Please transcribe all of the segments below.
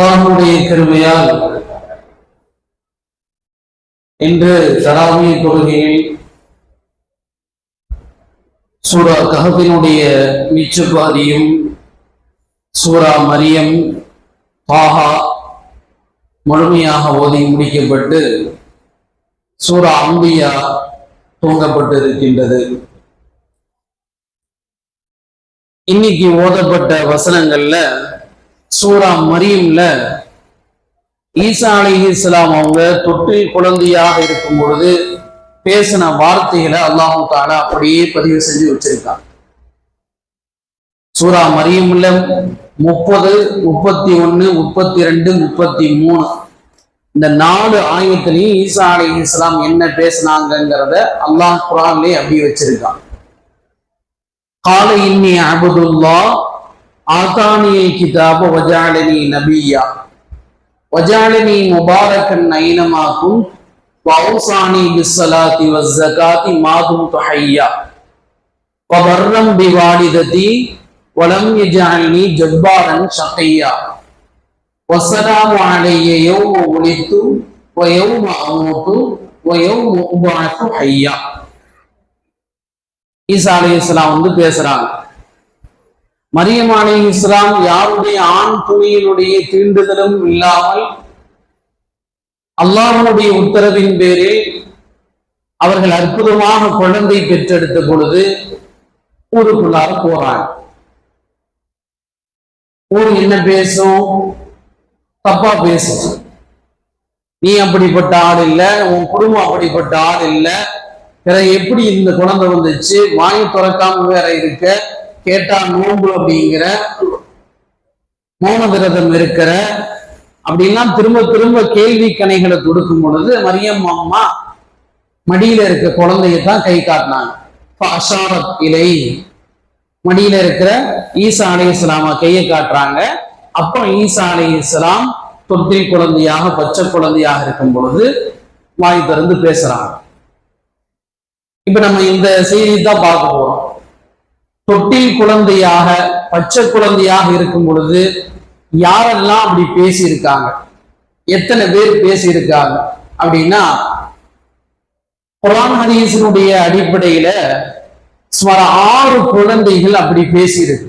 அல்லாஹுடைய கருமையால் இன்று தராவிய தொழுகையில் சூரா கஹபினுடைய மீச்சுப்பாதியும் சூரா மரியம் பாஹா முழுமையாக ஓதி முடிக்கப்பட்டு சூரா அம்பியா தூங்கப்பட்டு இருக்கின்றது இன்னைக்கு ஓதப்பட்ட வசனங்கள்ல சூரா மரியம்ல ஈசா அலி இஸ்லாம் அவங்க தொட்டில் குழந்தையாக இருக்கும் பொழுது பேசின வார்த்தைகளை அல்லாஹு தாலா அப்படியே பதிவு செஞ்சு வச்சிருக்காங்க சூரா மரியம்ல முப்பது முப்பத்தி ஒன்னு முப்பத்தி ரெண்டு முப்பத்தி மூணு இந்த நாலு ஆயுதத்திலையும் ஈசா அலி இஸ்லாம் என்ன பேசினாங்கிறத அல்லாஹ் குரான்லயே அப்படியே வச்சிருக்கான். கால இன்னி அபுதுல்லா ஆதானியை கிதாப வஜாலினி நபியா வஜாலினி முபாரக்கன் ஐனமாக்கும் வௌசானி பிஸ்ஸலாத்தி வஸ்ஸகாத்தி மாதும் துஹையா வபர்ரம் பிவாலிததி வலம் யஜாலினி ஜப்பாரன் ஷகையா வசலாம் அலைய யௌம உலித்து வயௌம அமோத்து வயௌம உபாத்து ஹையா ஈசா அலி வந்து பேசுறாங்க. மரியம் அலி இஸ்லாம் யாருடைய ஆண் துணியினுடைய தீண்டுதலும் இல்லாமல் அல்லாஹனுடைய உத்தரவின் பேரில் அவர்கள் அற்புதமாக குழந்தை பெற்றெடுத்த பொழுது ஊருக்குள்ளார போறாங்க. ஊர் என்ன பேசும்? தப்பா பேசும் நீ அப்படிப்பட்ட ஆள் இல்ல உன் குடும்பம் அப்படிப்பட்ட ஆள் இல்ல. பிற எப்படி இந்த குழந்தை வந்துச்சு? வாங்கி திறக்காம வேற இருக்க? கேட்டா நோன்பு அப்படிங்கிற மௌன விரதம் இருக்கிற அப்படின்லாம் திரும்ப திரும்ப கேள்வி கணைகளை கொடுக்கும் பொழுது மரியம் அம்மா மடியில இருக்க குழந்தையத்தான் கை காட்டினாங்க. அஷாரத் இலை மடியில இருக்கிற ஈசா அலி இஸ்லாம கையை காட்டுறாங்க. அப்போ ஈசா அலி இஸ்லாம் தொட்டில் குழந்தையாக பச்சை குழந்தையாக இருக்கும் பொழுது வாய் திறந்து பேசுறாங்க. இப்ப நம்ம இந்த செய்தி தான் பார்க்க போறோம். தொட்டில் குழந்தையாக பச்சை குழந்தையாக இருக்கும் பொழுது யாரெல்லாம் அப்படி பேசியிருக்காங்க? எத்தனை பேர் பேசியிருக்காங்க? அப்படின்னா குரான் ஹதீஸினுடைய அடிப்படையில சுமார் ஆறு குழந்தைகள் அப்படி பேசியிருக்கு.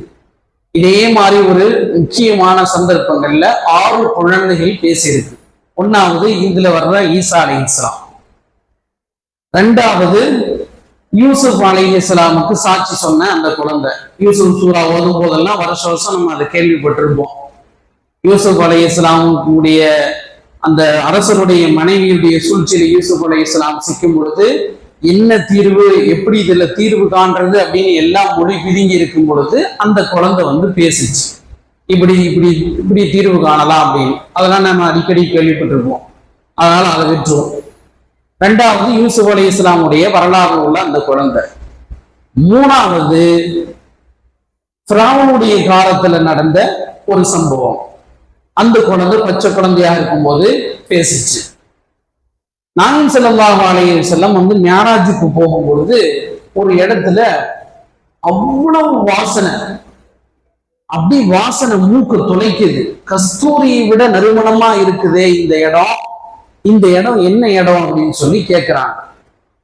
இதே மாதிரி ஒரு முக்கியமான சந்தர்ப்பங்கள்ல ஆறு குழந்தைகள் பேசியிருக்கு. ஒன்னாவது இதுல வர்ற ஈசா அலி இஸ்லாம் ரெண்டாவது யூசுப் அலி இஸ்லாமுக்கு சாட்சி சொன்ன அந்த குழந்தை. யூசுப் சூரா ஓதும் போதெல்லாம் வருஷ வருஷம் நம்ம அதை கேள்விப்பட்டிருப்போம். யூசுப் அலி இஸ்லாமுடைய அந்த அரசனுடைய மனைவியுடைய சூழ்ச்சியில் யூசுப் அலி இஸ்லாம் சிக்கும் பொழுது என்ன தீர்வு எப்படி இதுல தீர்வு காண்றது அப்படின்னு எல்லாம் மொழி பிதுங்கி இருக்கும் பொழுது அந்த குழந்தை வந்து பேசிச்சு. இப்படி இப்படி இப்படி தீர்வு காணலாம் அப்படின்னு. அதெல்லாம் நம்ம அடிக்கடி கேள்விப்பட்டிருப்போம். அதனால அதை விட்டுருவோம். ரெண்டாவது யூசுப் அலி இஸ்லாமுடைய வரலாறு உள்ள அந்த குழந்தை. மூணாவது பிராவனுடைய காலத்துல நடந்த ஒரு சம்பவம். அந்த குழந்தை பச்சை குழந்தையாக இருக்கும்போது பேசிச்சு. நாயம் செல்லல்லாஹு அலைய செல்லம் வந்து ஞாராஜுக்கு போகும்பொழுது ஒரு இடத்துல அவ்வளவு வாசனை. அப்படி வாசனை மூக்கு துளைக்குது கஸ்தூரியை விட நறுமணமா இருக்குதே இந்த இடம். இந்த இடம் என்ன இடம் அப்படின்னு சொல்லி கேட்கிறாங்க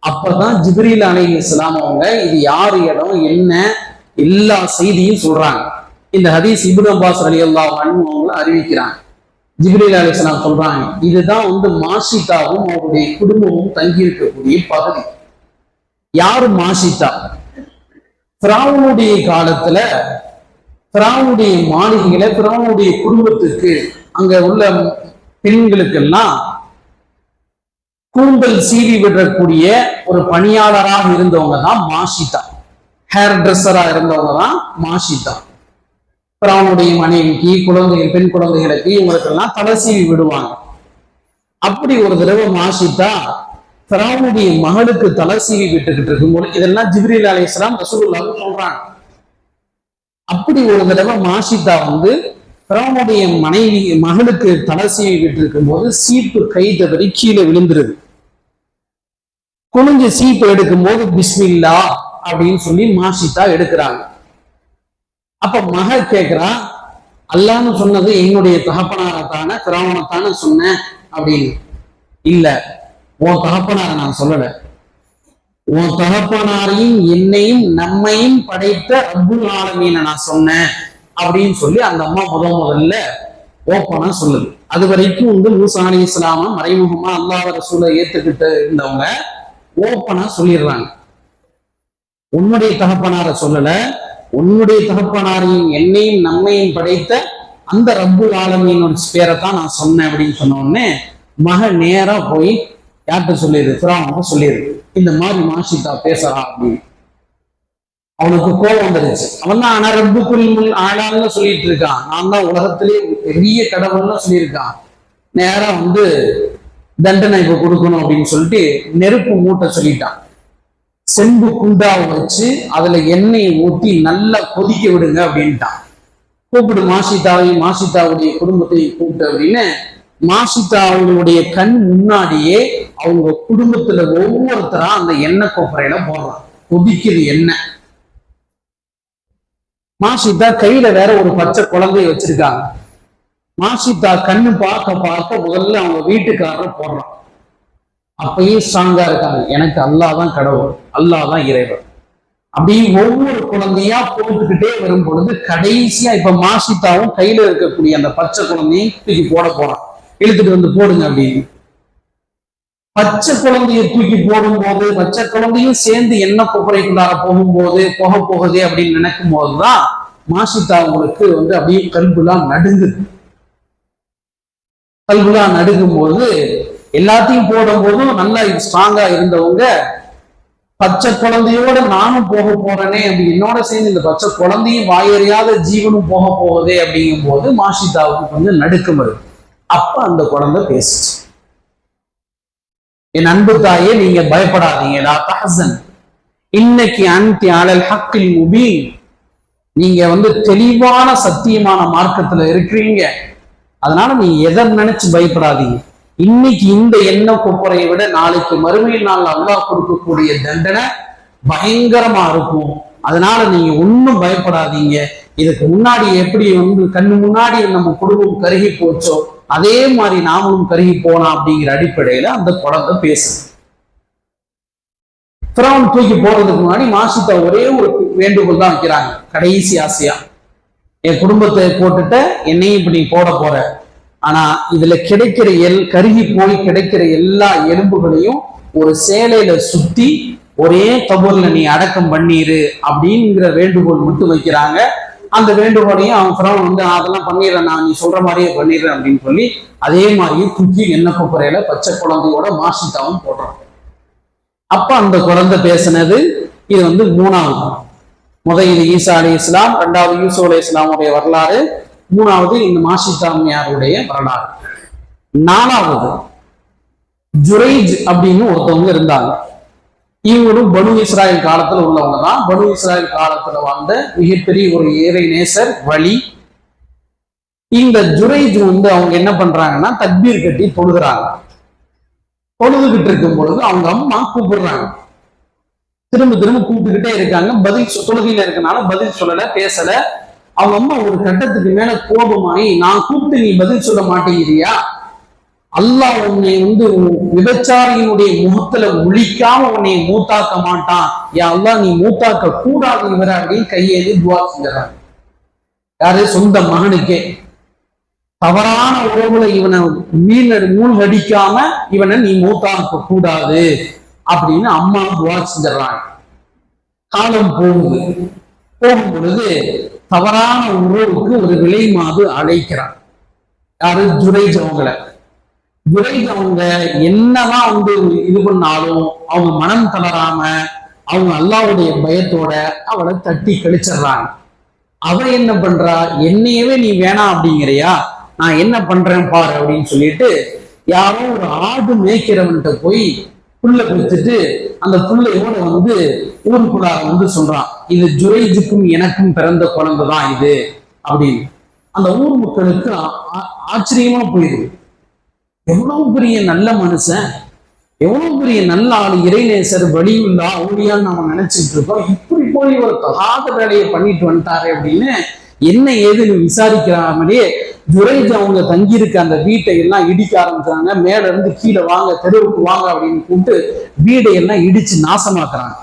அப்பதான் ஜிப்ரீல் அலை இஸ்லாம் அவங்க இது யார் இடம் என்ன எல்லா செய்தியும் சொல்றாங்க. இந்த ஹதீஸ் இபுன் அப்பாஸ் அலி அல்லா அவங்கள அறிவிக்கிறாங்க. ஜிப்ரீல் அலி இஸ்லாம் சொல்றாங்க இதுதான் வந்து மாஷிதாவும் அவருடைய குடும்பமும் தங்கி இருக்கக்கூடிய பகுதி. யாரு மாஷிதா பிராவுனுடைய காலத்துல பிராவுனுடைய மாளிகையில பிராவுனுடைய குடும்பத்துக்கு அங்க உள்ள பெண்களுக்கெல்லாம் கூந்தல் சீவி விடக்கூடிய ஒரு பணியாளராக இருந்தவங்க தான் மாஷிதா. ஹேர் ட்ரெஸ்ஸரா இருந்தவங்க தான் மாஷிதா அவனுடைய மனைவிக்கு குழந்தைகள் பெண் குழந்தைகளுக்கு இவங்களுக்கெல்லாம் தலை சீவி விடுவாங்க. அப்படி ஒரு தடவை மாஷிதா பிராவனுடைய மகளுக்கு தலை சீவி விட்டுக்கிட்டு இருக்கும்போது இதெல்லாம் ஜிப்ரீல் அலி இஸ்லாம் ரசூல்லாவும் சொல்றாங்க. அப்படி ஒரு தடவை மாஷிதா வந்து பிராவனுடைய மனைவி மகளுக்கு தலை சீவி விட்டு இருக்கும்போது சீப்பு கை தவறி கீழே விழுந்துருது. குனிஞ்சு சீப்பு எடுக்கும்போது பிஸ்மில்லா அப்படின்னு சொல்லி மாஷிதா எடுக்கிறாங்க. அப்ப மக கேக்குறா அல்லான்னு சொன்னது என்னுடைய தகப்பனாரத்தான திராவணத்தான சொன்னேன் அப்படின்னு. இல்ல உன் தகப்பனார நான் சொல்லல. உன் தகப்பனாரையும் என்னையும் நம்மையும் படைத்த அப்துல் ஆலமீன நான் சொன்னேன் அப்படின்னு சொல்லி அந்த அம்மா முத முதல்ல ஓப்பனா சொல்லுது. அது வரைக்கும் வந்து மூசா அலி இஸ்லாம மறைமுகமா அல்லாஹ் ரசூலை ஏத்துக்கிட்டு இருந்தவங்க ஓப்பனா சொல்லிடுறாங்க. உன்னுடைய தகப்பனார சொல்லல உன்னுடைய தகப்பனாரையும் என்னையும் நம்மையும் படைத்த அந்த ரப்புல் ஆலமியினோட பேரை தான் நான் சொன்னேன் அப்படின்னு சொன்ன உடனே மக நேரா போய் யார்கிட்ட சொல்லிடு ஃபிராவுக்கு சொல்லிடு இந்த மாதிரி மாஷிதா பேசுறா அப்படின்னு. அவனுக்கு கோபம் வந்துருச்சு. அவன் தான் ஆனா ரப்புக்குள் முன் ஆளான்னு சொல்லிட்டு இருக்கான். நான் தான் உலகத்திலேயே பெரிய கடவுள்னு சொல்லியிருக்கான். நேரா வந்து தண்டனை இப்ப கொடுக்கணும் அப்படின்னு சொல்லிட்டு நெருப்பு மூட்டை சொல்லிட்டான். செம்பு குண்டாவை வச்சு அதுல எண்ணெயை ஊத்தி நல்லா கொதிக்க விடுங்க அப்படின்ட்டான். கூப்பிடு மாசிதாவையும் மாசிதாவுடைய குடும்பத்தையும் கூப்பிட்டு அப்படின்னு மாசிதா அவங்களுடைய கண் முன்னாடியே அவங்க குடும்பத்துல ஒவ்வொருத்தரா அந்த எண்ணெய் கொப்பரையில போடுறான். கொதிக்குது எண்ணெய். மாசிதா கையில வேற ஒரு பச்சை குழந்தைய வச்சிருக்காங்க. மாசிதா கண்ணு பார்க்க பார்க்க முதல்ல அவங்க வீட்டுக்காரர் போடுறான். அப்பயும் ஸ்ட்ராங்கா இருக்காங்க. எனக்கு அல்லாஹ் தான் கடவுள் அல்லாஹ் தான் இறைவன். அப்படி ஒவ்வொரு குழந்தையா போட்டுக்கிட்டே வரும் பொழுது கடைசியா இப்ப மாசித்தாவும் கையில இருக்கக்கூடிய அந்த பச்சை குழந்தையும் தூக்கி போட போறான். இழுத்துட்டு வந்து போடுங்க அப்படின்னு. பச்சை குழந்தைய தூக்கி போடும்போது பச்சை குழந்தையும் சேர்ந்து என்ன கொப்பரைக்குள்ளார போகும்போது போக போகுது அப்படின்னு நினைக்கும் போதுதான் மாசித்தா உங்களுக்கு வந்து அப்படியே கல்புலாம் நடுங்குது. கல்புலாம் நடுங்கும் எல்லாத்தையும் போடும் போதும் நல்லா ஸ்ட்ராங்கா இருந்தவங்க பச்சை குழந்தையோட நானும் போக போறேனே அப்படி என்னோட சேர்ந்து இந்த பச்சை குழந்தையும் வாயறியாத ஜீவனும் போக போகுதே அப்படிங்கும் போது மாஷிதாவுக்கு கொஞ்சம் நடுக்கம் வருது அப்ப அந்த குழந்தை பேசுச்சு. என் அன்பு தாயே நீங்க பயப்படாதீங்க. தஹசன். இன்னைக்கு அன்தி அலல் ஹக்கில் முபீன். நீங்க வந்து தெளிவான சத்தியமான மார்க்கத்துல இருக்கிறீங்க. அதனால நீங்க எதை நினைச்சு பயப்படாதீங்க. இன்னைக்கு இந்த எண்ண கொப்பரையை விட நாளைக்கு மறுமையில் நாள் அல்லாஹ் கொடுக்கக்கூடிய தண்டனை பயங்கரமா இருக்கும். அதனால நீங்க ஒன்றும் பயப்படாதீங்க. இதுக்கு முன்னாடி எப்படி வந்து கண்ணு முன்னாடி நம்ம குடும்பம் கருகி போச்சோ அதே மாதிரி நாமளும் கருகி போலாம் அப்படிங்கிற அடிப்படையில அந்த குழந்தை பேசுது. பிறவன் தூக்கி போறதுக்கு முன்னாடி மாசித்த ஒரே ஒரு வேண்டுகோள் தான் வைக்கிறாங்க. கடைசி ஆசையா. என் குடும்பத்தை போட்டுட்ட என்னையும் இப்ப நீ போட போற. ஆனா இதுல கிடைக்கிற எல் கருகி போய் கிடைக்கிற எல்லா எலும்புகளையும் ஒரு சேலையில சுத்தி ஒரே கபூர்ல நீ அடக்கம் பண்ணிரு அப்படிங்கிற வேண்டுகோள் மட்டும் வைக்கிறாங்க. அந்த வேண்டுகோளையும் அவன் ஃப்ரௌன் வந்து அதெல்லாம் பண்ணிடுறேன் நான் நீ சொல்ற மாதிரியே பண்ணிடுறேன் அப்படின்னு சொல்லி அதே மாதிரியும் குக்கி எண்ணெய் கொப்பரையில பச்சை குழந்தையோட மாசித்தாவும் போடுறான் அப்ப அந்த குழந்தை பேசினது இது வந்து மூணாவது முதல் ஈசா அலி இஸ்லாம் ரெண்டாவது யூசு அலி இஸ்லாமுடைய வரலாறு மூணாவது இந்த மாசித்தாமியாருடைய வரலாறு. நாலாவது ஜுரைஜ் அப்படின்னு ஒருத்தவங்க இருந்தாங்க. இவங்களும் பனு இஸ்ராயல் காலத்துல உள்ளவங்க தான். பனு இஸ்ராயல் காலத்துல வாழ்ந்த மிகப்பெரிய ஒரு ஏறை நேசர் வழி இந்த ஜுரைஜ் வந்து அவங்க என்ன பண்றாங்கன்னா தக்பீர் கட்டி தொழுகிறாங்க. தொழுதுகிட்டு இருக்கும் பொழுது அவங்க அம்மா கூப்பிடுறாங்க. திரும்ப திரும்ப கூப்பிட்டுக்கிட்டே இருக்காங்க. பதில் தொழுகையில இருக்கனால பதில் சொல்லல பேசல. அவங்க அம்மா ஒரு கட்டத்துக்கு மேல கோபமாயி நான் கூப்பிட்டு நீ பதில் சொல்ல மாட்டேங்கிறியா? அல்லாஹ் உன்னை வந்து விபச்சாரியினுடைய முகத்துல ஒழிக்காம உன்னை மூத்தாக்க மாட்டான். யா அல்லாஹ் நீ மூத்தாக்க கூடாது இவர அப்படின்னு கையேறி துவா செஞ்சாங்க யாரு? சொந்த மகனுக்கே. தவறான உறவுல இவனை மீன் மூழ்கடிக்காம இவனை நீ மூத்தாக்க கூடாது. அப்படின்னு அம்மா துவா செஞ்சிடறாங்க. காலம் போகுது. போகும் பொழுது தவறான உறவுக்கு ஒரு விலை மாது அழைக்கிறான் யாரு? ஜுரைஜ் அவங்கள. ஜுரைஜ் அவங்க என்னதான் வந்து இது பண்ணாலும் அவங்க மனம் தளராம அவங்க அல்லாவுடைய பயத்தோட அவளை தட்டி கழிச்சிடுறாங்க. அவ என்ன பண்றா? என்னையவே நீ வேணாம் அப்படிங்கிறியா? நான் என்ன பண்றேன் பாரு அப்படின்னு சொல்லிட்டு யாரோ ஒரு ஆடு மேய்க்கிறவன்கிட்ட போய் புல்லை கொடுத்துட்டு அந்த புல்லையோட வந்து ஊருக்குள்ளார வந்து சொல்றான் இது ஜுரைஜுக்கும் எனக்கும் பிறந்த குழந்தை தான் இது. அப்படின்னு. அந்த ஊர் மக்களுக்கு ஆ- ஆச்சரியமா போயிடுது எவ்வளவு பெரிய நல்ல மனுஷன் எவ்வளவு பெரிய நல்ல ஆள் இறைநேசர் வழியுள்ளா ஊழியான்னு நம்ம நினைச்சிட்டு இருக்கோம். இப்படி போய் ஒரு தகாத வேலையை பண்ணிட்டு வந்துட்டாரு அப்படின்னு என்ன ஏதுன்னு விசாரிக்காமலேயே ஜுரேஜ் அவங்க தங்கியிருக்க அந்த வீட்டை எல்லாம் இடிக்க ஆரம்பிச்சாங்க மேல இருந்து கீழே வாங்க தெருவுக்கு வாங்க அப்படின்னு கூப்பிட்டு வீடை எல்லாம் இடிச்சு நாசமாக்குறாங்க.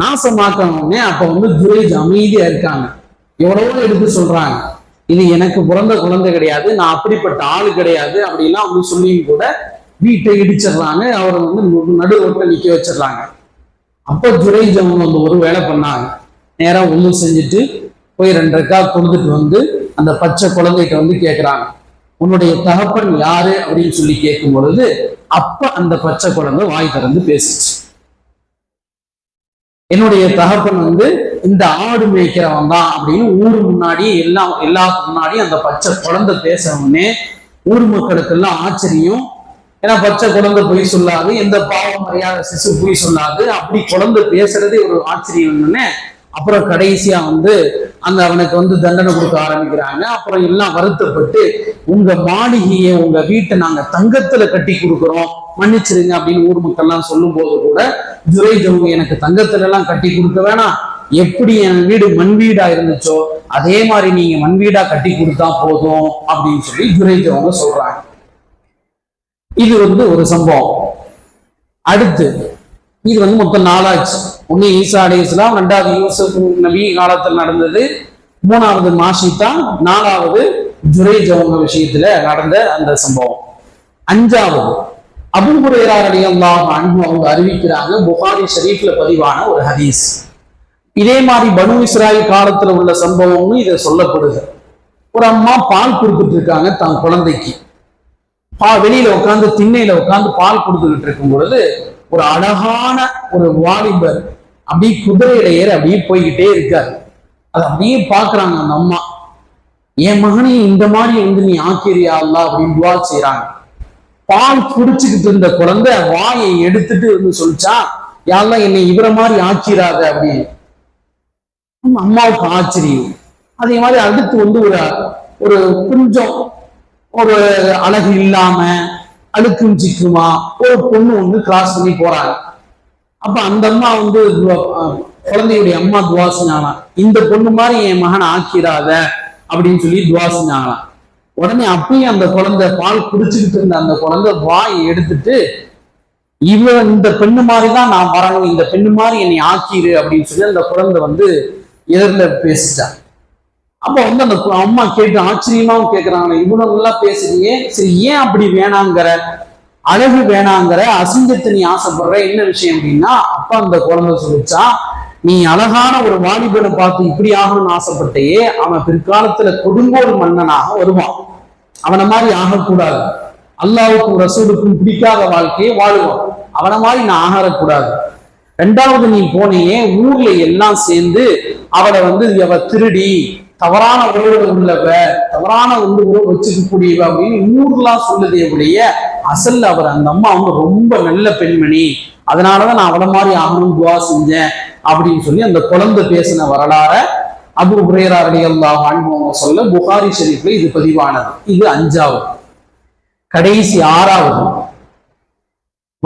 நாசமாக்கணும்னே அப்ப வந்து ஜுரேஜ் அமைதியா இருக்காங்க. எவ்வளவோ எடுத்து சொல்றாங்க. இது எனக்கு பிறந்த குழந்தை கிடையாது நான் அப்படிப்பட்ட ஆள் கிடையாது அப்படிலாம் அவங்க சொல்லியும் கூட வீட்டை இடிச்சிடுறாங்க அவரை வந்து நடு- நடு நிற்க நிக்க வச்சிடுறாங்க. அப்போ ஜுரேஜ் அவங்க வந்து ஒரு வேலை பண்ணாங்க. நேராக ஒன்று செஞ்சுட்டு போய் ரெண்டு ரெக்கா கொடுத்துட்டு வந்து அந்த பச்சை குழந்தைகிட்ட வந்து கேட்குறாங்க உன்னுடைய தகப்பன் யாரு அப்படின்னு சொல்லி கேட்கும் பொழுது அப்ப அந்த பச்சை குழந்தை வாய் திறந்து பேசுச்சு. என்னுடைய தகப்பன் வந்து இந்த ஆடு மேய்க்கிறவன் தான் அப்படின்னு ஊர் முன்னாடி எல்லாம் எல்லாத்துக்கு முன்னாடியும் அந்த பச்சை குழந்தை பேச உடனே ஊர் மக்களுக்கெல்லாம் ஆச்சரியம். ஏன்னா பச்சை குழந்தை பொய் சொல்லாது எந்த பாவம் மரியாதை சிசு பொய் சொல்லாது அப்படி குழந்தை பேசுறதே ஒரு ஆச்சரியம்னு அப்புறம் கடைசியா வந்து அந்த அவனுக்கு வந்து தண்டனை கொடுக்க ஆரம்பிக்கிறாங்க. அப்புறம் எல்லாம் வருத்தப்பட்டு உங்க மாளிகையை உங்க வீட்டை நாங்க தங்கத்துல கட்டி கொடுக்குறோம். மன்னிச்சிருங்க அப்படின்னு ஊர் மக்கள்லாம் சொல்லும் போது கூட துரை அவங்க எனக்கு தங்கத்துல எல்லாம் கட்டி கொடுக்க வேணாம். எப்படி என் வீடு மண் வீடா இருந்துச்சோ அதே மாதிரி நீங்க மண் வீடா கட்டி கொடுத்தா போதும் அப்படின்னு சொல்லி துரை அவங்க சொல்றாங்க. இது வந்து ஒரு சம்பவம். அடுத்து இது வந்து மொத்தம் நாலாச்சு. ஒண்ணு ஈசா அலி இஸ்லாம் ரெண்டாவது யூசுப் நபி காலத்தில் நடந்தது. மூணாவது மாஷிதா நாலாவது ஜுரேஜ் அவங்க விஷயத்துல நடந்த அந்த சம்பவம். அஞ்சாவது அபு ஹுரேரா ரலியல்லாஹு அன்ஹு அவங்க அறிவிக்கிறாங்க புகாரி ஷரீஃப்ல பதிவான ஒரு ஹதீஸ். இதே மாதிரி பனு இஸ்ராயில் காலத்துல உள்ள சம்பவமும் இதை சொல்லப்படுது. ஒரு அம்மா பால் கொடுத்துட்டு இருக்காங்க தன் குழந்தைக்கு. பா வெளியில உட்காந்து திண்ணையில உட்காந்து பால் கொடுத்துக்கிட்டு இருக்கும் பொழுது ஒரு அழகான ஒரு வாலிபர் அப்படியே குதிரையில ஏற அப்படியே போய்கிட்டே இருக்காரு. அதை அப்படியே பாக்குறாங்க அந்த அம்மா. என் மகனை இந்த மாதிரி வந்து நீ ஆக்கிரியா அல்லா அப்படின்னு துவா செய்யறாங்க பால் குடிச்சுக்கிட்டு இருந்த குழந்தை வாயை எடுத்துட்டு வந்து சொல்லிச்சா யாரெல்லாம் என்னை இவரை மாதிரி ஆக்கிறாத அப்படின்னு. அம்மாவுக்கு ஆச்சரியம். அதே மாதிரி அடுத்து வந்து ஒரு ஒரு கொஞ்சம் ஒரு அழகு இல்லாம அழுக்கும் சிக்குமா ஒரு பொண்ணு வந்து கிராஸ் பண்ணி போறாங்க. அப்ப அந்த அம்மா வந்து குழந்தையுடைய அம்மா துவா செஞ்சாங்களாம். இந்த பொண்ணு மாதிரி என் மகனை ஆக்கிடாத அப்படின்னு சொல்லி துவா செஞ்சாங்களாம். உடனே அப்பயும் அந்த குழந்தை பால் குடிச்சுக்கிட்டு இருந்த அந்த குழந்தை வாய் எடுத்துட்டு இவ இந்த பெண்ணு மாதிரி தான் நான் வரணும். இந்த பெண்ணு மாதிரி என்னை ஆக்கிரு அப்படின்னு சொல்லி அந்த குழந்தை வந்து எதிரில் பேசிட்டா அப்ப வந்து அந்த அம்மா கேட்டு ஆச்சரியமாவும் கேக்குறாங்க. இவ்வளவு நல்லா பேசுறீங்க. சரி ஏன் அப்படி வேணாங்கிற அழகு வேணாங்கிற அசிங்கத்தை நீ ஆசைப்படுற? என்ன விஷயம் அப்படின்னா அப்பா அந்த குழந்தை சொல்லிச்சா நீ அழகான ஒரு வாலிபனை பார்த்து இப்படி ஆகணும்னு ஆசைப்பட்டையே அவன் பிற்காலத்துல கொடுங்கோல் மன்னனாக வருவான். அவனை மாதிரி ஆகக்கூடாது. அல்லாவுக்கும் ரசூலுக்கும் பிடிக்காத வாழ்க்கையை வாழுவான். அவனை மாதிரி நான் ஆகக்கூடாது. ரெண்டாவது நீ போனையே ஊர்ல எல்லாம் சேர்ந்து அவளை வந்து அவ திருடி தவறான உறவுகள் உள்ளவ தவறான வந்து உறவு வச்சுக்கக்கூடியவ அப்படின்னு ஊர்லாம் சொல்லுதே எப்படிய அசல் அவர் அந்த அம்மா வந்து ரொம்ப நல்ல பெண்மணி. அதனாலதான் நான் அவளை மாதிரி ஆகணும் துவா செஞ்சேன் அப்படின்னு சொல்லி அந்த குழந்தை பேசின வரலாற அபு உரையரா அலியல்லாஹ் அவங்க சொல்ல புகாரி ஷெரீஃப்ல இது பதிவானது. இது அஞ்சாவது. கடைசி ஆறாவது.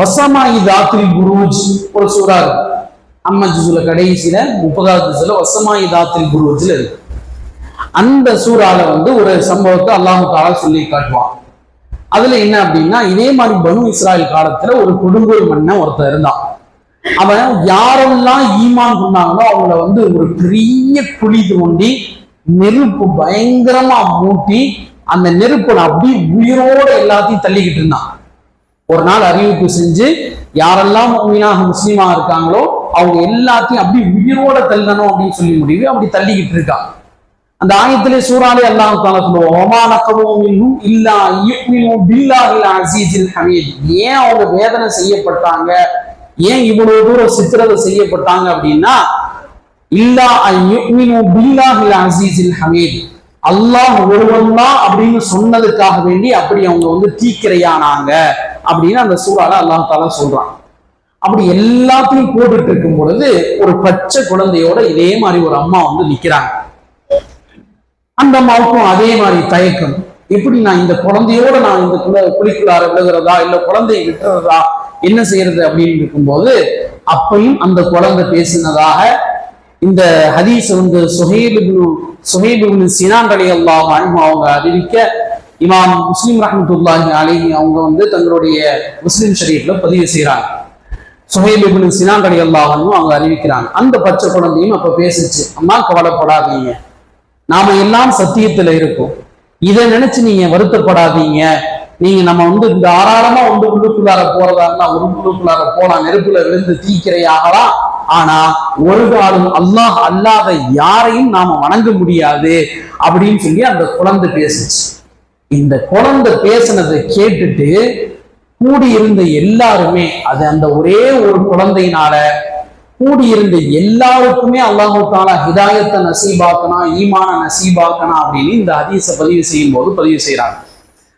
வசமாயி தாத்ரி குருஜ் ஒரு சூறா இருக்கு. அம்மா ஜுசுல கடைசியில முப்பதாவது ஜுசுல வசமாயி தாத்ரி குரூஜ்ல இருக்கு. அந்த சூறால வந்து ஒரு சம்பவத்தை அல்லாஹு தாலா சொல்லி காட்டுவான். அதுல என்ன அப்படின்னா இதே மாதிரி பனு இஸ்ராயல் காலத்துல ஒரு கொடுங்கோல் மன்னன் ஒருத்தர் இருந்தான். அவன் யாரெல்லாம் ஈமான் சொன்னாங்களோ அவங்கள வந்து ஒரு பெரிய குழி தோண்டி நெருப்பு பயங்கரமா மூட்டி அந்த நெருப்புல அப்படியே உயிரோட எல்லாத்தையும் தள்ளிக்கிட்டு இருந்தான். ஒரு நாள் அறிவிப்பு செஞ்சு யாரெல்லாம் மீனாக முஸ்லீமா இருக்காங்களோ அவங்க எல்லாத்தையும் அப்படி உயிரோட தள்ளணும் அப்படின்னு சொல்லி முடிவு அப்படி தள்ளிக்கிட்டு இருக்கான். அந்த ஆயத்திலே சூறாலே அல்லாஹ் தாலா சொல்லுவோம் இன்னும் இல்லா யுக்மினு பில்லாஹில் அசீஜில் ஹமீத். ஏன் அவங்க வேதனை செய்யப்பட்டாங்க? ஏன் இவ்வளவு தூரம் சித்திரவதை செய்யப்பட்டாங்க அப்படின்னா இல்லா யுக்மினு பில்லாஹில் அசீஜில் ஹமீத். அல்லாஹ் ஒருவன் தான் அப்படின்னு சொன்னதுக்காக வேண்டி அப்படி அவங்க வந்து தீக்கிரையானாங்க அப்படின்னு அந்த சூறால அல்லாஹ் தாலா சொல்றான். அப்படி எல்லாத்தையும் போட்டுட்டு இருக்கும் பொழுது ஒரு பச்சை குழந்தையோட இதே மாதிரி ஒரு அம்மா வந்து நிக்கிறாங்க. அந்த அம்மாவுக்கும் அதே மாதிரி தயக்கம். எப்படி நான் இந்த குழந்தையோட நான் இந்த குல- குழிக்குள்ளார விழுகிறதா இல்ல குழந்தையை விட்டுறதா என்ன செய்யறது அப்படின்னு இருக்கும்போது அப்பையும் அந்த குழந்தை பேசினதாக இந்த ஹதீஸ் வந்து சுஹேபு சுஹேபு சினான் அலி அல்லாஹ் அவங்க அறிவிக்க இமாம் முஸ்லீம் ரஹமத்துல்லாஹி அலைஹி அவங்க வந்து தங்களுடைய முஸ்லீம் ஷரீஃப்ல பதிவு செய்யறாங்க சுஹேபு இப்னு சினான் அலி அல்லாஹ் அவங்க அறிவிக்கிறாங்க. அந்த பச்சை குழந்தையும் அப்ப பேசிச்சு. அம்மா கவலைப்படாதீங்க. நாம எல்லாம் சத்தியத்துல இருக்கோம். இதை நினைச்சு நீங்க வருத்தப்படாதீங்க. நீங்க நம்ம வந்து தாராளமா ஒன்று உள்ளுக்குள்ளார போறதா இருந்தா ஒரு உள்ளுக்குள்ளார போலாம். நெருப்புல விழுந்து தீக்கிரையாகலாம் ஆனா ஒரு காலம் அல்லாஹ் அல்லாத யாரையும் நாம வணங்க முடியாது அப்படின்னு சொல்லி அந்த குழந்தை பேசுச்சு. இந்த குழந்தை பேசினதை கேட்டுட்டு கூடியிருந்த எல்லாருமே அது அந்த ஒரே ஒரு குழந்தையினால கூடியிருந்த எல்லாருக்குமே அல்லாஹு தாலா ஹிதாயத்தை நசீபாக்கனா ஈமான நசீபாக்கனா அப்படின்னு இந்த ஹதீஸை பதிவு செய்யும் போது பதிவு செய்யறாங்க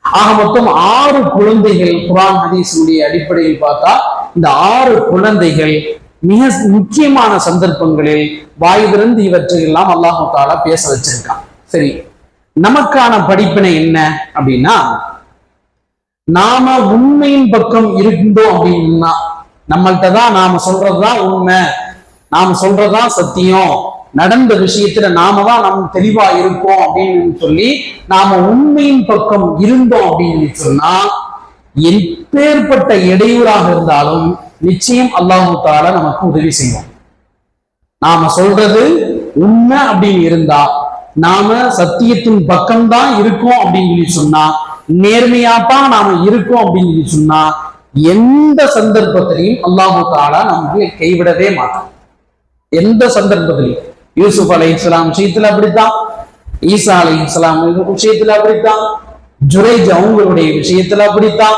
ஆக மொத்தம் ஆறு குழந்தைகள் குரான் ஹதீஸுடைய அடிப்படையில் பார்த்தா இந்த ஆறு குழந்தைகள் மிக முக்கியமான சந்தர்ப்பங்களில் வாய் திறந்து இவற்றை எல்லாம் அல்லாஹு தாலா பேச வச்சிருக்கான் சரி நமக்கான படிப்பினை என்ன அப்படின்னா நாம உண்மையின் பக்கம் இருந்தோம் அப்படின்னா நம்மள்ட்ட தான் நாம சொல்றதுதான் உண்மை. நாம சொல்றதுதான் சத்தியம். நடந்த விஷயத்துல நாம தான் நம்ம தெளிவா இருக்கோம் அப்படின்னு சொல்லி நாம உண்மையின் பக்கம் இருந்தோம் அப்படின்னு சொன்னா எப்பேற்பட்ட இடையூறாக இருந்தாலும் நிச்சயம் அல்லாஹு நமக்கு உதவி செய்வோம் நாம சொல்றது உண்மை அப்படின்னு இருந்தா நாம சத்தியத்தின் பக்கம்தான் இருக்கோம் அப்படின்னு சொல்லி சொன்னா நேர்மையாத்தான் நாம இருக்கோம் அப்படின்னு சொல்லி சொன்னா எந்த சந்தர்ப்பத்திலையும் அல்லாஹு தாலா நமக்கு கைவிடவே மாட்டான். எந்த சந்தர்ப்பத்திலையும். யூசுப் அலை இஸ்லாம் விஷயத்துல அப்படித்தான். ஈசா அலை இஸ்லாம் விஷயத்துல அப்படித்தான். ஜுரைஜ் அவங்களுடைய விஷயத்துல அப்படித்தான்.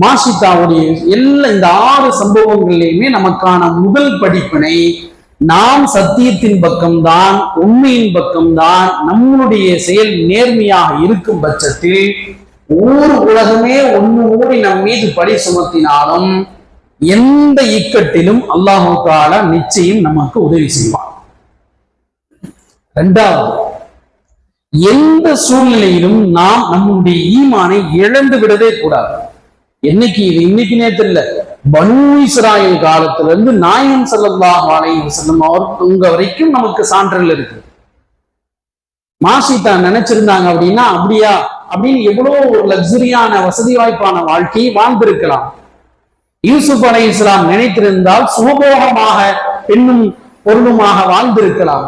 மாஷிதாவுடைய எல்லா இந்த ஆறு சம்பவங்கள்லையுமே நமக்கான முதல் படிப்பினை நாம் சத்தியத்தின் பக்கம்தான் உண்மையின் பக்கம்தான் நம்மளுடைய செயல் நேர்மையாக இருக்கும் பட்சத்தில் ஊர் உலகமே ஒண்ணு கூடி நம் மீது பழி சுமத்தினாலும் எந்த இக்கட்டிலும் அல்லாஹு தாலா நிச்சயம் நமக்கு உதவி செய்வான். ரெண்டாவது எந்த சூழ்நிலையிலும் நாம் நம்முடைய ஈமானை இழந்து விடவே கூடாது. என்னைக்கு இது? இன்னைக்கு நேற்று இல்ல. பனு இஸ்ராயல் காலத்துல இருந்து நாயகம் ஸல்லல்லாஹு அலைஹி செல்லும் அவர் உங்க வரைக்கும் நமக்கு சான்றல் இருக்கு மாசிதா நினைச்சிருந்தாங்க அப்படின்னா அப்படியா? அப்படின்னு எவ்வளவு ஒரு லக்ஸரியான வசதி வாய்ப்பான வாழ்க்கையை வாழ்ந்திருக்கலாம். யூசுப் அலை இஸ்லாம் நினைத்திருந்தால் சுகபோகமாக பெண்ணும் பொருளுமாக வாழ்ந்திருக்கலாம்.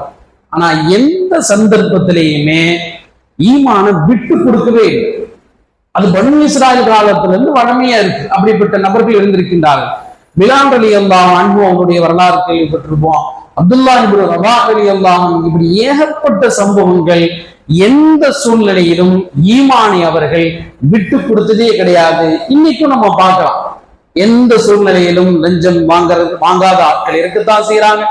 ஆனா எந்த சந்தர்ப்பத்திலேயுமே ஈமான விட்டு கொடுக்கவே அது பனு இஸ்ராயல் காலத்திலிருந்து வழமையா இருக்கு. அப்படிப்பட்ட நபர்கள் இருந்திருக்கின்றார்கள். மிலான் அலி அல்லாம் அன்பு அவங்களுடைய வரலாறு கேள்விப்பட்டிருப்போம். அப்துல்லா இப்னு ரவாஹ் அலி அல்லாம் இப்படி ஏகப்பட்ட சம்பவங்கள் எந்த சூழ்நிலையிலும் ஈமானை அவர்கள் விட்டு கொடுத்ததே கிடையாது. இன்னைக்கும் நம்ம பார்க்கலாம். எந்த சூழ்நிலையிலும் லஞ்சம் வாங்குறது வாங்காத ஆட்கள் இருக்கத்தான் செய்யறாங்க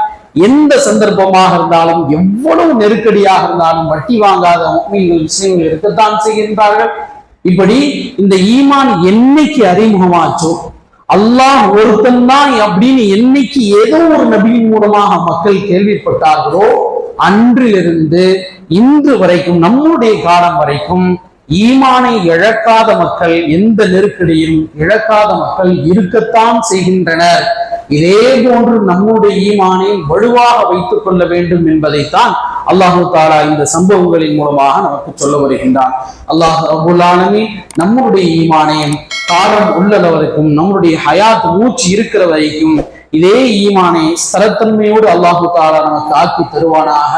எந்த சந்தர்ப்பமாக இருந்தாலும் எவ்வளவு நெருக்கடியாக இருந்தாலும் வட்டி வாங்காத முஸ்லிம்கள் முஸ்லிம்கள் இருக்கத்தான் செய்கின்றார்கள். இப்படி இந்த ஈமான் என்னைக்கு அறிமுகமாச்சோ அல்லாஹ் ஒருத்தன் தான் அப்படின்னு என்னைக்கு ஏதோ ஒரு நபியின் மூலமாக மக்கள் கேள்விப்பட்டார்களோ அன்றிலிருந்து இன்று வரைக்கும் நம்முடைய காலம் வரைக்கும் ஈமானை இழக்காத மக்கள் எந்த நெருக்கடியும் இழக்காத மக்கள் இருக்கத்தான் செய்கின்றனர். இதே போன்று நம்முடைய ஈமானை வலுவாக வைத்துக் கொள்ள வேண்டும் என்பதைத்தான் அல்லாஹு தாலா இந்த சம்பவங்களின் மூலமாக நமக்கு சொல்ல வருகின்றான். அல்லாஹ் அபுல்லாலுமே நம்முடைய ஈமானையும் காலம் உள்ளதவருக்கும் நம்முடைய ஹயாத் மூச்சு இருக்கிற வரைக்கும் இதே ஈமானை ஸ்தரத்தன்மையோடு அல்லாஹு தாலா நமக்கு ஆக்கி தருவானாக.